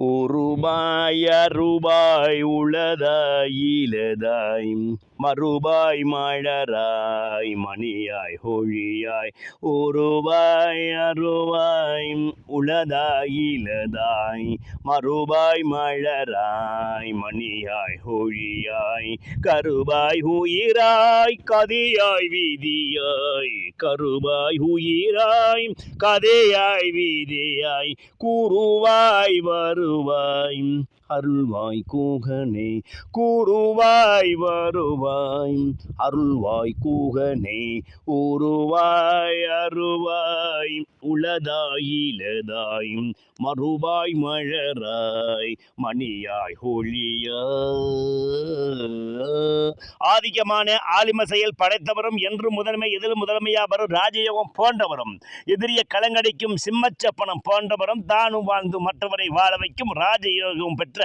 உருபாய் அருபாய் உளதாய் இலதாய் மறுபாய் மழராய் மணியாய் ஹொழியாய் உருவாய் அருவாய் உளதாய் இலதாய் மறுபாய் மழராய் மணியாய் ஹொழியாய் கருபாய் உயிராய் கதையாய் வீதியாய் கருபாய் உயிராய் கதையாய் வீதியாய் கூறுவாய் வருவாய் அருள்வாய் கூகனே கூறுவாய் வருவாய். அருள்வாய் கூகனே ஊருவாய் அருவாய் உளதாயிலதாய் மறுவாய் மழராய் மணியாய் ஹொழியா ஆதிக்கமான ஆலிம செயல் படைத்தவரும் என்று முதன்மை எதிலும் முதன்மையாவரும் ராஜயோகம் போன்றவரும் எதிரிய கலங்கடிக்கும் சிம்மச்சப்பனம் போன்றவரும் தானும் வாழ்ந்து மற்றவரை வாழ வைக்கும் ராஜயோகம் பெற்ற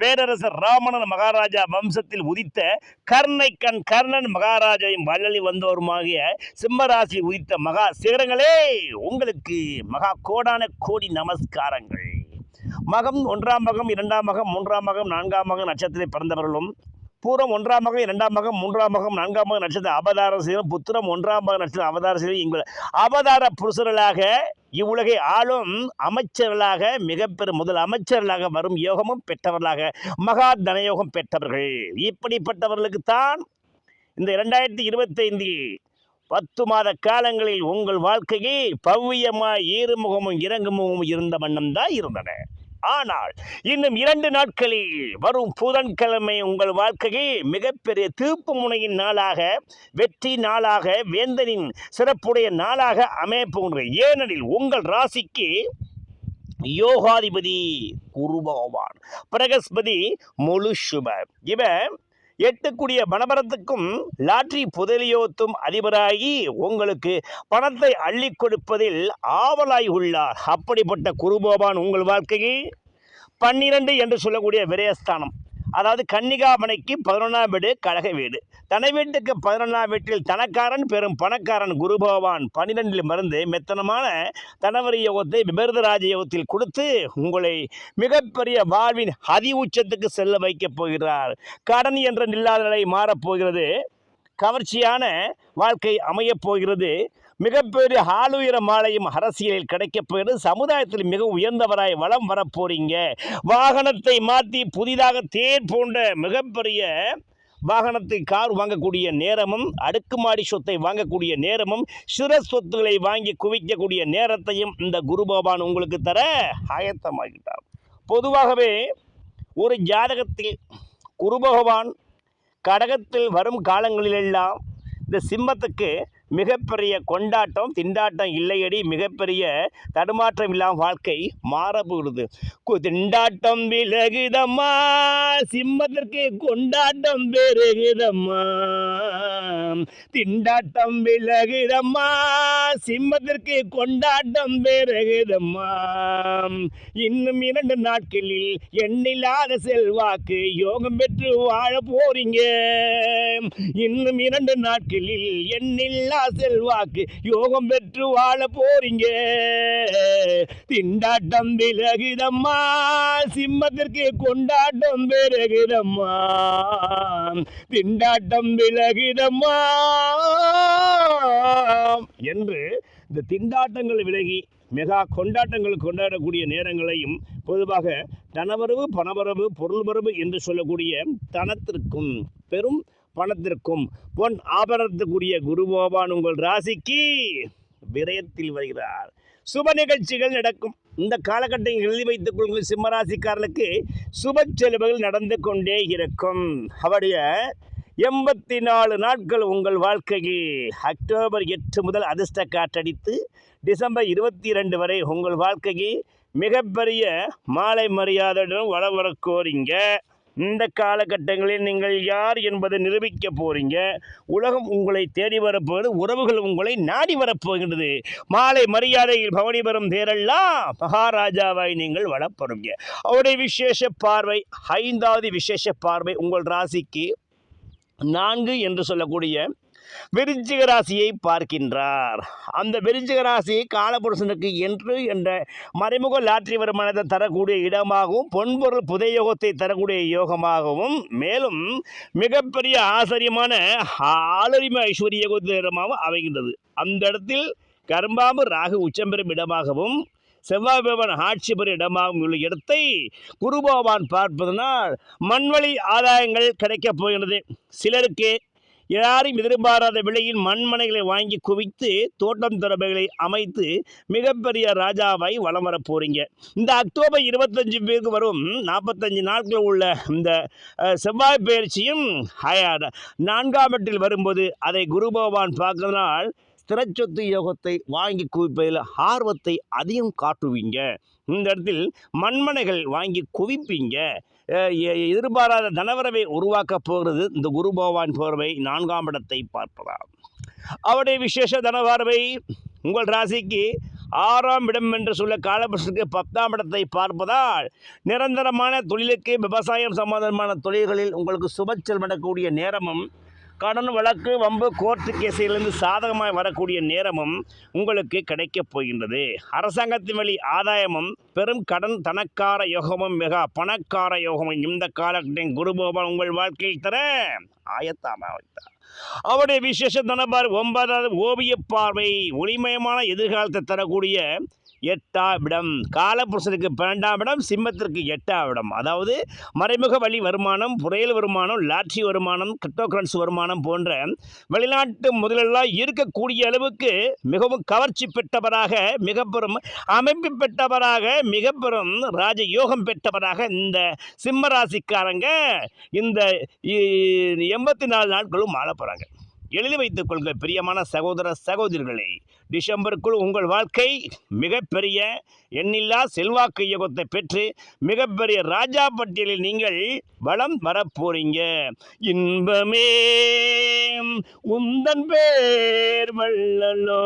பேரரசர் ராமணன் மகாராஜா வம்சத்தில் உதித்த கர்ண கண் கர்ணன் மகாராஜாவின் வள்ளலி வந்தோருமாகிய சிம்மராசி உதித்த மகா சிகரங்களே உங்களுக்கு மகா கோடான கோடி நமஸ்காரங்கள். மகம் ஒன்றாம் மகம் இரண்டாம் மகம் மூன்றாம் மகம் நான்காம் மகம் நட்சத்திரத்தில் பிறந்தவர்களும் பூரம் ஒன்றாம் மகம் இரண்டாம் மகம் மூன்றாம் மகம் நான்காம் மகம் நட்சத்திரம் அவதார செய்யும் புத்திரம் ஒன்றாம் மகம் நட்சத்திரம் அவதார செய்யும் எங்கள் அவதார புருஷர்களாக இவ்வுலகை ஆளும் அமைச்சர்களாக மிகப்பெரும் முதல் அமைச்சர்களாக வரும் யோகமும் பெற்றவர்களாக மகா தனயோகம் பெற்றவர்கள். இப்படிப்பட்டவர்களுக்குத்தான் இந்த இரண்டாயிரத்தி இருபத்தைந்தில் பத்து மாத காலங்களில் உங்கள் வாழ்க்கையை பவ்யமாய் ஏறுமுகமும் இறங்குமுகமும் இருந்த வண்ணம் தான் இருந்தன. ஆனால் இன்னும் இரண்டு நாட்களில் வரும் புதன்கிழமை உங்கள் வாழ்க்கையை மிகப்பெரிய தீர்ப்பு முனையின் நாளாக வெற்றி நாளாக வேந்தனின் சிறப்புடைய நாளாக அமையப்போகின்ற ஏனெனில் உங்கள் ராசிக்கு யோகாதிபதி குரு பகவான் பிரகஸ்பதி முழு சுப இவன் எட்டுக்குடிய மணபரத்துக்கும் லாட்ரி புதலியோத்தும் அதிபராகி உங்களுக்கு பணத்தை அள்ளி கொடுப்பதில் ஆவலாய் உள்ளார். அப்படிப்பட்ட குருபோபான் உங்கள் வாழ்க்கையில் பன்னிரண்டு என்று சொல்லக்கூடிய விரயஸ்தானம். அதாவது கன்னிகாமனைக்கு பதினொன்றாம் வீடு கழக வீடு. தன வீட்டுக்கு பதினொன்றாம் வீட்டில் தனக்காரன் பெரும் பணக்காரன் குரு பகவான் பன்னிரெண்டில் மருந்து மெத்தனமான தனவரி யோகத்தை விபரதராஜ யோகத்தில் கொடுத்து உங்களை மிகப்பெரிய வாழ்வின் அதி உச்சத்துக்கு செல்ல வைக்கப் போகிறார். கடன் என்ற நில்லாத நிலை மாறப்போகிறது கவர்ச்சியான வாழ்க்கை அமையப் போகிறது. மிகப்பெரிய ஆளுயர மாலையும் அரசியலில் கிடைக்கப் போகிறது. சமுதாயத்தில் மிக உயர்ந்தவராய் வளம் வரப்போறீங்க வாகனத்தை மாற்றி புதிதாக தேர் போன்ற மிகப்பெரிய வாகனத்தை கார் வாங்கக்கூடிய நேரமும் அடுக்குமாடி சொத்தை வாங்கக்கூடிய நேரமும் சிற சொத்துக்களை வாங்கி குவிக்கக்கூடிய நேரத்தையும் இந்த குரு பகவான் உங்களுக்கு தர ஆயத்தமாகிட்டார். பொதுவாகவே ஒரு ஜாதகத்தில் குரு பகவான் கடகத்தில் வரும் காலங்களிலெல்லாம் இந்த சிம்மத்துக்கு மிகப்பெரிய கொண்டாட்டம் திண்டாட்டம் இல்லையடி. மிகப்பெரிய தடுமாற்றம் இல்லாமல் வாழ்க்கை மாறப்படுது கு- திண்டாட்டம் விலகுதம்மா. சிம்மத்திற்கு கொண்டாட்டம் பெருகுதம்மா. திண்டாட்டம் விலகுதம்மா. சிம்மத்திற்கு கொண்டாட்டம் பெருகுதம்மா. இன்னும் இரண்டு நாட்களில் எண்ணில்லாத செல்வாக்கு யோகம் பெற்று வாழ போறீங்க. இன்னும் இரண்டு நாட்களில் எண்ணில்லா செல்வாக்கு யோகம் பெற்று வாழ போறீங்க. திண்டாட்டம் விலகுதம்மா. சிம்மத்திற்கு கொண்டாட்டம் பெருகுதம்மா. திண்டாட்டம் விலகுதம்மா. என்று இந்த திண்டாட்டங்கள் விலகி மெகா கொண்டாட்டங்கள் கொண்டாடக்கூடிய நேரங்களையும் பொதுவாக தனவரவு பணவரவு பொருள்வரவு என்று சொல்லக்கூடிய தனத்திற்கும் பெரும் பணத்திற்கும் பொன் ஆபரணத்துக்குரிய குருபோவான் உங்கள் ராசிக்கு விரயத்தில் வருகிறார். சுப நிகழ்ச்சிகள் நடக்கும். இந்த காலகட்டத்தில் எழுதி வைத்துக் கொள்ளுங்கள் சிம்மராசிக்காரர்களுக்கு சுப செலவுகள் நடந்து கொண்டே இருக்கும். அவருடைய எண்பத்தி நாலு நாட்கள் உங்கள் வாழ்க்கையில் அக்டோபர் எட்டு முதல் அதிர்ஷ்ட காற்றடித்து டிசம்பர் இருபத்தி ரெண்டு வரை உங்கள் வாழ்க்கையில் மிகப்பெரிய மாலை மரியாதையுடன் வளம் வர கோரிங்க. இந்த காலகட்டங்களில் நீங்கள் யார் என்பதை நிரூபிக்க போறீங்க. உலகம் உங்களை தேடி வரப்போகிறது உறவுகள் உங்களை நாடி வரப்போகின்றது. மாலை மரியாதையில் பவனி வரும் தேரெல்லாம் மகாராஜாவாய் நீங்கள் வளப்படுங்க அவருடைய விசேஷ பார்வை ஐந்தாவது விசேஷ பார்வை உங்கள் ராசிக்கு நான்கு என்று சொல்லக்கூடிய விருச்சிக ராசியை பார்க்கின்றார். அந்த விருச்சிக ராசி காலபுருஷனுக்கு என்று என்ற மறைமுக லாற்றி வருமானத்தை தரக்கூடிய இடமாகவும் பொன்பொருள் புதையோகத்தை தரக்கூடிய யோகமாகவும் மேலும் மிகப்பெரிய ஆச்சரியமான ஆலரிம ஐஸ்வர்ய யோகத்தின் இடமாகவும் அமைகின்றது. அந்த இடத்தில் கரும்பாம்பு ராகு உச்சம் பெறும் இடமாகவும் செவ்வாய் பகவான் ஆட்சி பெறும் இடமாகவும் உள்ள இடத்தை குரு பகவான் பார்ப்பதனால் மண்வழி ஆதாயங்கள் கிடைக்கப் போகிறது சிலருக்கு யாரும் எதிர்பாராத விலையில் மண்மனைகளை வாங்கி குவித்து தோட்டம் துறவைகளை அமைத்து மிகப்பெரிய ராஜாவாய் வலம் வரப் போகிறீங்க இந்த அக்டோபர் இருபத்தஞ்சு பேருக்கு வரும் நாற்பத்தஞ்சு நாட்களில் உள்ள இந்த செவ்வாய் பயிற்சியும் நான்காம் எட்டில் வரும்போது அதை குரு பகவான் பார்க்கறதுனால் திரைச்சொத்து யோகத்தை வாங்கி குவிப்பதில் ஆர்வத்தை அதிகம் காட்டுவீங்க. இந்த இடத்தில் மண்மனைகள் வாங்கி குவிப்பீங்க. எ- எதிர்பாராத தனவரவை உருவாக்கப் போகிறது இந்த குரு பகவான் போர்வை நான்காம் இடத்தை பார்ப்பதாம். அவருடைய விசேஷ தனவார்வை உங்கள் ராசிக்கு ஆறாம் இடம் என்று சொல்ல காலபுருஷனுக்கு பத்தாம் இடத்தை பார்ப்பதால் நிரந்தரமான தொழிலுக்கு விவசாயம் சம்பந்தமான தொழில்களில் உங்களுக்கு சுபச்சல் நடக்கூடிய நேரமும் கடன் வழக்கு வம்பு கோர்ட்டு கேஸிலிருந்து சாதகமாக வரக்கூடிய நேரமும் உங்களுக்கு கிடைக்கப் போகின்றது. அரசாங்கத்தின் வழி ஆதாயமும் பெரும் கடன் தனக்கார யோகமும் மிக பணக்கார யோகமும் இந்த காலகட்டம் குரு பகவான் உங்கள் வாழ்க்கையில் தர ஆயத்தாம வைத்தார். அவருடைய விசேஷ தனபார் ஒன்பதாவது ஓவிய பார்வை ஒளிமயமான எதிர்காலத்தை தரக்கூடிய எட்டாம் இடம் காலபுருஷனுக்கு பன்னெண்டாம் இடம் சிம்மத்திற்கு எட்டாம் இடம் அதாவது மறைமுக வழி வருமானம் புரையல் வருமானம் லாட்ரி வருமானம் கிரிப்டோகரன்சி வருமானம் போன்ற வெளிநாட்டு முதலெல்லாம் இருக்கக்கூடிய அளவுக்கு மிகவும் கவர்ச்சி பெற்றவராக மிக பெரும் அமைப்பு பெற்றவராக மிக பெரும் ராஜ யோகம் பெற்றவராக இந்த சிம்ம ராசிக்காரங்க இந்த எண்பத்தி நாலு நாட்களும் ஆள போகிறாங்க எழுதி வைத்துக் கொள்க பிரியமான சகோதர சகோதரிகளே. டிசம்பருக்குள் உங்கள் வாழ்க்கை மிகப்பெரிய எண்ணில்லா செல்வாக்கு யோகத்தை பெற்று மிகப்பெரிய ராஜா பட்டியலில் நீங்கள் வளம் வரப்போறீங்க. இன்பமே உந்தன் பேர் வள்ளலோ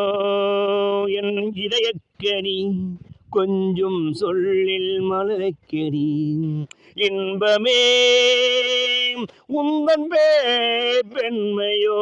என் இதயக்கனி கொஞ்சம் சொல்லில் மலக்கெடி இன்பமே உந்தன் பேர் பெண்மையோ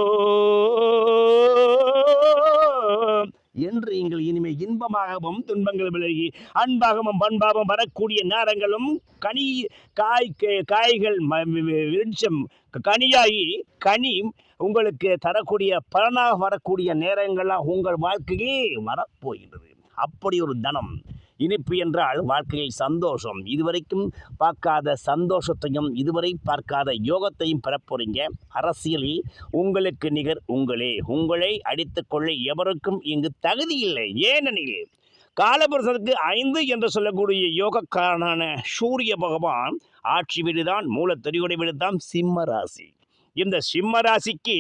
என்று நீங்கள் இனிமே இன்பமாகவும் துன்பங்கள் விலகி அன்பாகவும் பண்பாகவும் வரக்கூடிய நேரங்களும் கனி காய் காய்கள் ம- விருட்சம் கனியாகி கனி உங்களுக்கு தரக்கூடிய பலனாக வரக்கூடிய நேரங்களாக உங்கள் வாழ்க்கையே வரப்போகின்றது. அப்படி ஒரு தனம். இனிப்பு என்றால் வாழ்க்கையில் சந்தோஷம். இதுவரைக்கும் பார்க்காத சந்தோஷத்தையும் இதுவரை பார்க்காத யோகத்தையும் பெறப்போறீங்க அரசியலில் உங்களுக்கு நிகர் உங்களே. உங்களை அடித்துக்கொள்ள எவருக்கும் இங்கு தகுதி இல்லை. ஏனெனில் காலபுருஷனுக்கு ஐந்து என்று சொல்லக்கூடிய யோகக்காரனான சூரிய பகவான் ஆட்சி வீடுதான் மூல தெரிவுடை வீடுதான் சிம்ம ராசி. இந்த சிம்ம ராசிக்கு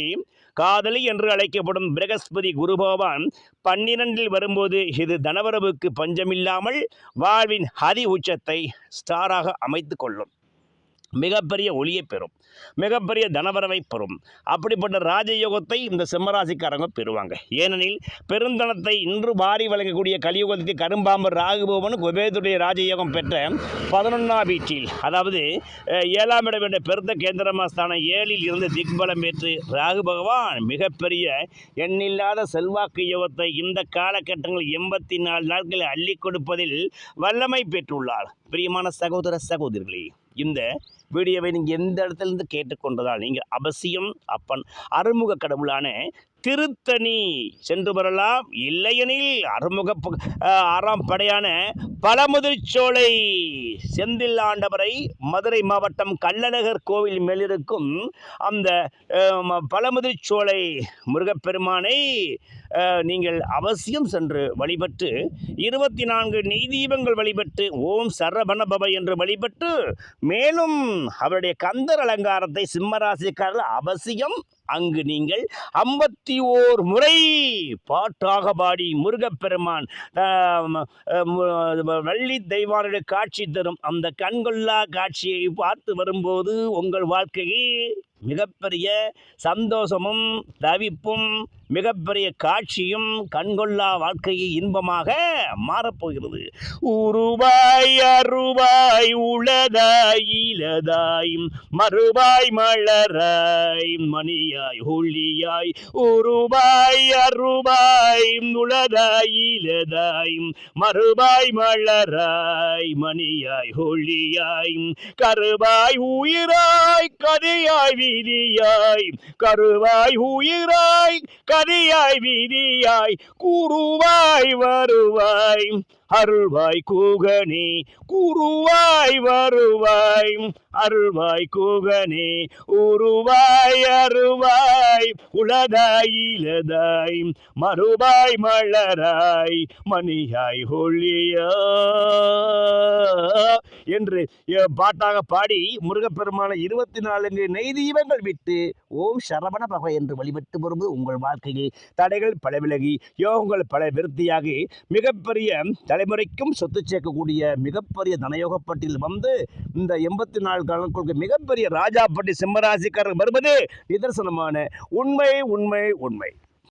காதலி என்று அழைக்கப்படும் பிரகஸ்பதி குரு பகவான் பன்னிரண்டில் வரும்போது இது தனவரவுக்கு பஞ்சமில்லாமல் வாழ்வின் ஹரி உச்சத்தை ஸ்டாராக அமைத்து கொள்ளும். மிகப்பெரிய ஒளியை பெறும். மிகப்பெரிய தனவரவை பெறும். அப்படிப்பட்ட ராஜயோகத்தை இந்த சிம்மராசிக்காரங்க பெறுவாங்க. ஏனெனில் பெருந்தனத்தை இன்று வாரி வழங்கக்கூடிய கலியுகத்துக்கு கரும்பாம்பர் ராகுபவன் குபேதுடைய ராஜயோகம் பெற்ற பதினொன்றாம் வீட்டில் அதாவது ஏழாம் இடம் என்ற பெருத்த கேந்திரமாஸ்தான ஏழில் இருந்து திக்பலம் பெற்று ராகு பகவான் மிகப்பெரிய எண்ணில்லாத செல்வாக்கு யோகத்தை இந்த காலகட்டங்களில் எண்பத்தி நாலு நாட்களில் அள்ளி கொடுப்பதில் வல்லமை பெற்றுள்ளார். பிரியமான சகோதர சகோதரிகளே இந்த வீடியோவை நீங்கள் எந்த இடத்துலேருந்து கேட்டுக்கொண்டதால் நீங்கள் அவசியம் அப்பன் அறுமுக கடவுளான திருத்தணி சென்று வரலாம் இல்லையெனில் அறுமுக ஆறாம் படையான பழமுதிர்ச்சோலை செந்தில் ஆண்டவரை மதுரை மாவட்டம் கள்ளநகர் கோவில் மேலிருக்கும் அந்த பழமுதிர்ச்சோலை முருகப்பெருமானை நீங்கள் அவசியம் சென்று வழிபட்டு இருபத்தி நான்கு நெய்தீபங்கள் வழிபட்டு ஓம் சரவணபவ என்று வழிபட்டு மேலும் அவருடைய கந்தர் அலங்காரத்தை சிம்மராசிக்காரர்கள் அவசியம் அங்கு நீங்கள் ஐம்பத்தி ஓர் முறை பாட்டாக பாடி முருகப்பெருமான் வள்ளி தெய்வானுடைய காட்சி தரும். அந்த கண்கொள்ளா காட்சியை பார்த்து வரும்போது உங்கள் வாழ்க்கையை மிகப்பெரிய சந்தோஷமும் தவிப்பும் மிகப்பெரிய காட்சியும் கண்கொள்ளா வாழ்க்கையை இன்பமாக மாறப்போகிறது. உருவாய் அருவாய் உளதாய் இலதாய் மறுவாய் மலராய் மணியாய் ஒளியாய். உருவாய் அருவாய் உளதாய் இலதாய் மறுவாய் மலராய் மணியாய் ஒளியாய். கருவாய் உயிராய் கதையாய் வீதியாய் கருவாய் உயிராய் கதியாய் விதியாய் கூறுவாய் வருவாய். அருள்வாய் கூகனே குருவாய் வருவாய். அருள்வாய் கூகனே உருவாய் அருவாய் உளதாய் இலதாய் மறுவாய் மலராய். மணியாய் ஒளியா. என்று பாட்டாக பாடி முருகப்பெருமான இருபத்தி நான்கு நெய் தீபங்கள் விட்டு ஓம் சரவண பகவை என்று வழிபட்டு வரும்போது உங்கள் வாழ்க்கையில் தடைகள் பல விலகி யோகங்கள் பல விருத்தியாகி மிகப்பெரிய தலைமுறைக்கும் சொத்து சேர்க்கக்கூடிய மிகப்பெரிய தனயோகப்பட்டியில் வந்து இந்த எண்பத்தி நாலு காலங்களுக்கு மிகப்பெரிய ராஜா பட்டி சிம்மராசிக்காரர் வருவது நிதர்சனமான உண்மை உண்மை உண்மை.